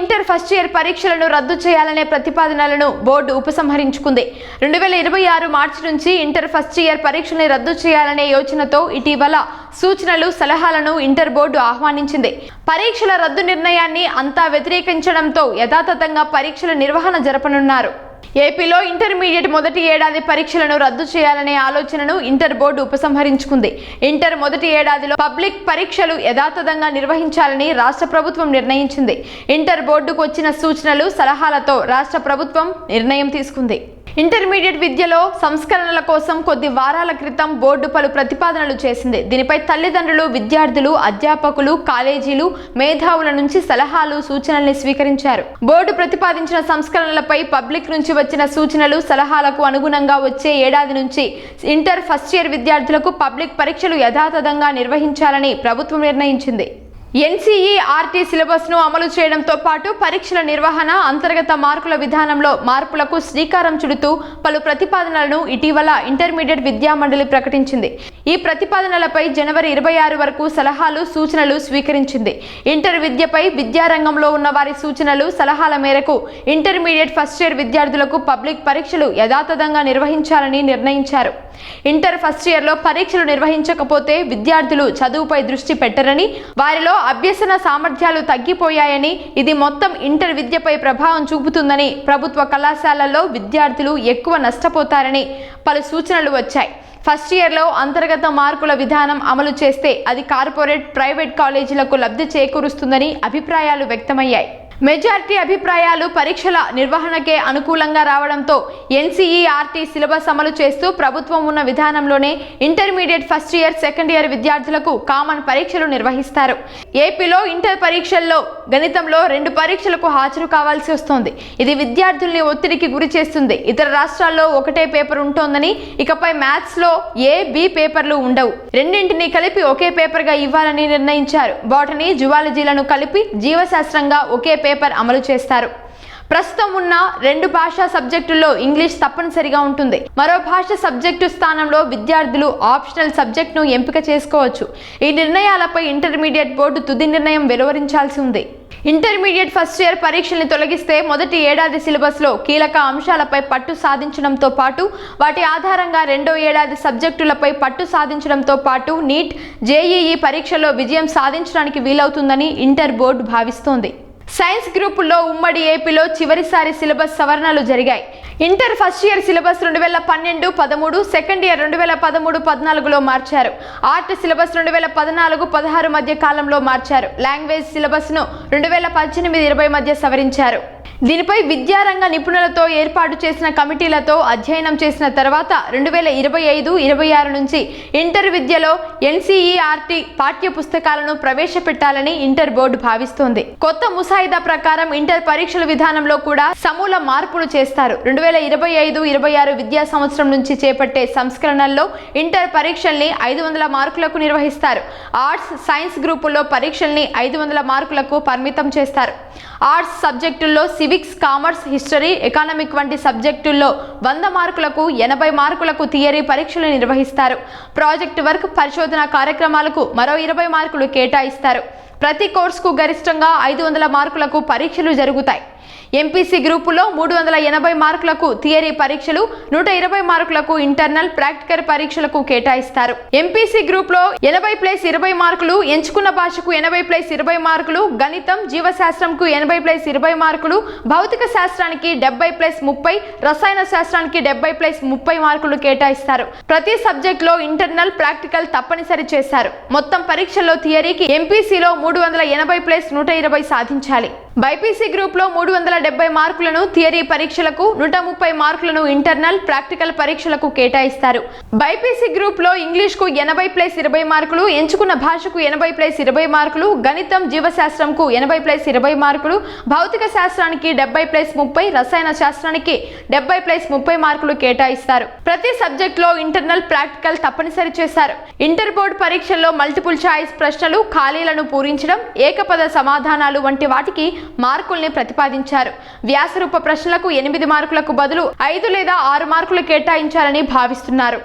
Inter first year పరీక్షలను రద్దు చేయాలనే ప్రతిపాదనలను బోర్డు ఉపసంహరించుకుంది. రెండు వేల ఇరవై ఆరు మార్చి నుంచి ఇంటర్ ఫస్ట్ ఇయర్ పరీక్షల్ని రద్దు చేయాలనే యోచనతో ఇటీవల సూచనలు సలహాలను ఇంటర్ బోర్డు ఆహ్వానించింది. పరీక్షల రద్దు నిర్ణయాన్ని అంతా వ్యతిరేకించడంతో యథాతథంగా పరీక్షల నిర్వహణ జరపనున్నారు. ఏపీలో ఇంటర్మీడియట్ మొదటి ఏడాది పరీక్షలను రద్దు చేయాలనే ఆలోచనను ఇంటర్ బోర్డు ఉపసంహరించుకుంది. ఇంటర్ మొదటి ఏడాదిలో పబ్లిక్ పరీక్షలు యథాతథంగా నిర్వహించాలని రాష్ట్ర ప్రభుత్వం నిర్ణయించింది. ఇంటర్ బోర్డుకు వచ్చిన సూచనలు సలహాలతో రాష్ట్ర ప్రభుత్వం నిర్ణయం తీసుకుంది. ఇంటర్మీడియట్ విద్యలో సంస్కరణల కోసం కొద్ది వారాల క్రితం బోర్డు పలు ప్రతిపాదనలు చేసింది. దీనిపై తల్లిదండ్రులు విద్యార్థులు అధ్యాపకులు కాలేజీలు మేధావుల నుంచి సలహాలు సూచనల్ని స్వీకరించారు. బోర్డు ప్రతిపాదించిన సంస్కరణలపై పబ్లిక్ నుంచి వచ్చిన సూచనలు సలహాలకు అనుగుణంగా వచ్చే ఏడాది నుంచి ఇంటర్ ఫస్ట్ ఇయర్ విద్యార్థులకు పబ్లిక్ పరీక్షలు యథాతథంగా నిర్వహించాలని ప్రభుత్వం నిర్ణయించింది. ఎన్సీఈ ఆర్టీ సిలబస్ను అమలు చేయడంతో పాటు పరీక్షల నిర్వహణ అంతర్గత మార్కుల విధానంలో మార్పులకు శ్రీకారం చుడుతూ పలు ప్రతిపాదనలను ఇటీవల ఇంటర్మీడియట్ విద్యా మండలి ప్రకటించింది. ఈ ప్రతిపాదనలపై జనవరి ఇరవై ఆరు వరకు సలహాలు సూచనలు స్వీకరించింది. ఇంటర్ విద్యపై విద్యారంగంలో ఉన్న వారి సూచనలు సలహాల మేరకు ఇంటర్మీడియట్ ఫస్ట్ ఇయర్ విద్యార్థులకు పబ్లిక్ పరీక్షలు యథాతథంగా నిర్వహించాలని నిర్ణయించారు. ఇంటర్ ఫస్ట్ ఇయర్లో పరీక్షలు నిర్వహించకపోతే విద్యార్థులు చదువుపై దృష్టి పెట్టరని వారిలో అభ్యసన సామర్థ్యాలు తగ్గిపోయాయని ఇది మొత్తం ఇంటర్ విద్యపై ప్రభావం చూపుతుందని ప్రభుత్వ కళాశాలల్లో విద్యార్థులు ఎక్కువ నష్టపోతారని పలు సూచనలు వచ్చాయి. ఫస్ట్ ఇయర్లో అంతర్గత మార్కుల విధానం అమలు చేస్తే అది కార్పొరేట్ ప్రైవేట్ కాలేజీలకు లబ్ధి చేకూరుస్తుందని అభిప్రాయాలు వ్యక్తమయ్యాయి. మెజార్టీ అభిప్రాయాలు పరీక్షల నిర్వహణకే అనుకూలంగా రావడంతో ఎన్సీఈఆర్టీ సిలబస్ అమలు చేస్తూ ప్రభుత్వం ఉన్న విధానంలోనే intermediate first year second year విద్యార్థులకు కామన్ పరీక్షలు నిర్వహిస్తారు. ఏపీలో ఇంటర్ పరీక్షల్లో గణితంలో రెండు పరీక్షలకు హాజరు కావాల్సి వస్తోంది. ఇది విద్యార్థుల్ని ఒత్తిడికి గురి చేస్తుంది. ఇతర రాష్ట్రాల్లో ఒకటే పేపర్ ఉంటోందని ఇకపై మ్యాథ్స్లో ఏ బి పేపర్లు ఉండవు. రెండింటిని కలిపి ఒకే పేపర్గా ఇవ్వాలని నిర్ణయించారు. బాటనీ జువాలజీలను కలిపి జీవశాస్త్రంగా ఒకే పేపర్ అమలు చేస్తారు. ప్రస్తుతం ఉన్న రెండు భాషా సబ్జెక్టుల్లో ఇంగ్లీష్ తప్పనిసరిగా ఉంటుంది. మరో భాష సబ్జెక్టు స్థానంలో విద్యార్థులు ఆప్షనల్ సబ్జెక్టును ఎంపిక చేసుకోవచ్చు. ఈ నిర్ణయాలపై ఇంటర్మీడియట్ బోర్డు తుది నిర్ణయం వెలువరించాల్సి ఉంది. ఇంటర్మీడియట్ ఫస్ట్ ఇయర్ పరీక్షల్ని తొలగిస్తే మొదటి ఏడాది సిలబస్లో కీలక అంశాలపై పట్టు సాధించడంతో పాటు వాటి ఆధారంగా రెండో ఏడాది సబ్జెక్టులపై పట్టు సాధించడంతో పాటు నీట్ జేఈఈ పరీక్షలో విజయం సాధించడానికి వీలవుతుందని ఇంటర్ బోర్డు భావిస్తోంది. సైన్స్ గ్రూపుల్లో ఉమ్మడి ఏపీలో చివరిసారి సిలబస్ సవరణలు జరిగాయి. ఇంటర్ ఫస్ట్ ఇయర్ సిలబస్ రెండు వేల పన్నెండు పదమూడు సెకండ్ ఇయర్ రెండు వేల పదమూడు పద్నాలుగులో మార్చారు. ఆర్ట్ సిలబస్ రెండు వేల పద్నాలుగు పదహారు మధ్య కాలంలో మార్చారు. లాంగ్వేజ్ సిలబస్ను రెండు వేల పద్దెనిమిది ఇరవై మధ్య సవరించారు. దీనిపై విద్యారంగ నిపుణులతో ఏర్పాటు చేసిన కమిటీలతో అధ్యయనం చేసిన తర్వాత రెండు వేల ఇరవై ఐదు ఇరవై ఆరు నుంచి ఇంటర్ విద్యలో ఎన్సీఈఆర్టీ పాఠ్య పుస్తకాలను ప్రవేశపెట్టాలని ఇంటర్ బోర్డు భావిస్తోంది. కొత్త ముసాయిదా ప్రకారం ఇంటర్ పరీక్షల విధానంలో కూడా సమూల మార్పులు చేస్తారు. రెండు వేల ఇరవై ఐదు ఇరవై ఆరు విద్యా సంవత్సరం నుంచి చేపట్టే సంస్కరణల్లో ఇంటర్ పరీక్షల్ని ఐదు వందల మార్కులకు నిర్వహిస్తారు. ఆర్ట్స్ సైన్స్ గ్రూపుల్లో పరీక్షల్ని ఐదు వందల మార్కులకు పరిమితం చేస్తారు. ఆర్ట్స్ సబ్జెక్టుల్లో సివిక్స్ కామర్స్ హిస్టరీ ఎకానమిక్ వంటి సబ్జెక్టుల్లో వంద మార్కులకు ఎనభై మార్కులకు థియరీ పరీక్షలు నిర్వహిస్తారు. ప్రాజెక్ట్ వర్క్ పరిశోధన కార్యక్రమాలకు మరో ఇరవై మార్కులు కేటాయిస్తారు. ప్రతి కోర్సుకు గరిష్టంగా ఐదు వందల మార్కులకు పరీక్షలు జరుగుతాయి. ఎంపీసీ గ్రూపులో మూడు వందల ఎనభై మార్కులకు థియరీ పరీక్షలు నూట ఇరవై మార్కులకు ఇంటర్నల్ ప్రాక్టికల్ పరీక్షలకు కేటాయిస్తారు. ఎంపీసీ గ్రూప్లో ఎనభై ప్లస్ ఇరవై మార్కులు ఎంచుకున్న భాషకు ఎనభై ప్లస్ ఇరవై మార్కులు గణితం జీవశాస్త్రంకు ఎనభై ప్లస్ ఇరవై మార్కులు భౌతిక శాస్త్రానికి డెబ్బై ప్లస్ ముప్పై రసాయన శాస్త్రానికి డెబ్బై ప్లస్ ముప్పై మార్కులు కేటాయిస్తారు. ప్రతి సబ్జెక్ట్లో ఇంటర్నల్ ప్రాక్టికల్ తప్పనిసరి చేశారు మొత్తం పరీక్షల్లో థియరీకి ఎంపీసీలో మూడు వందల ఎనభై ప్లస్ నూట ఇరవై సాధించాలి. బైపీసీ గ్రూప్లో మూడు వందల డెబ్బై మార్కులను థియరీ పరీక్షలకు నూట ముప్పై మార్కులను ఇంటర్నల్ ప్రాక్టికల్ పరీక్షలకు కేటాయిస్తారు. బైపీసీ గ్రూప్లో ఇంగ్లీష్కు ఎనభై ప్లస్ ఇరవై మార్కులు ఎంచుకున్న భాషకు ఎనభై ప్లస్ ఇరవై మార్కులు గణితం జీవశాస్త్రంకు ఎనభై ప్లస్ ఇరవై మార్కులు భౌతిక శాస్త్రానికి డెబ్బై ప్లస్ ముప్పై రసాయన శాస్త్రానికి డెబ్బై ప్లస్ ముప్పై మార్కులు కేటాయిస్తారు. ప్రతి సబ్జెక్ట్లో ఇంటర్నల్ ప్రాక్టికల్ తప్పనిసరి చేశారు. ఇంటర్ బోర్డు పరీక్షల్లో మల్టిపుల్ చాయిస్ ప్రశ్నలు ఖాళీలను పూరించడం ఏకపద సమాధానాలు వంటి వాటికి మార్కుల్ని ప్రతిపాదించారు. వ్యాసరూప ప్రశ్నలకు ఎనిమిది మార్కులకు బదులు ఐదు లేదా ఆరు మార్కులు కేటాయించాలని భావిస్తున్నారు.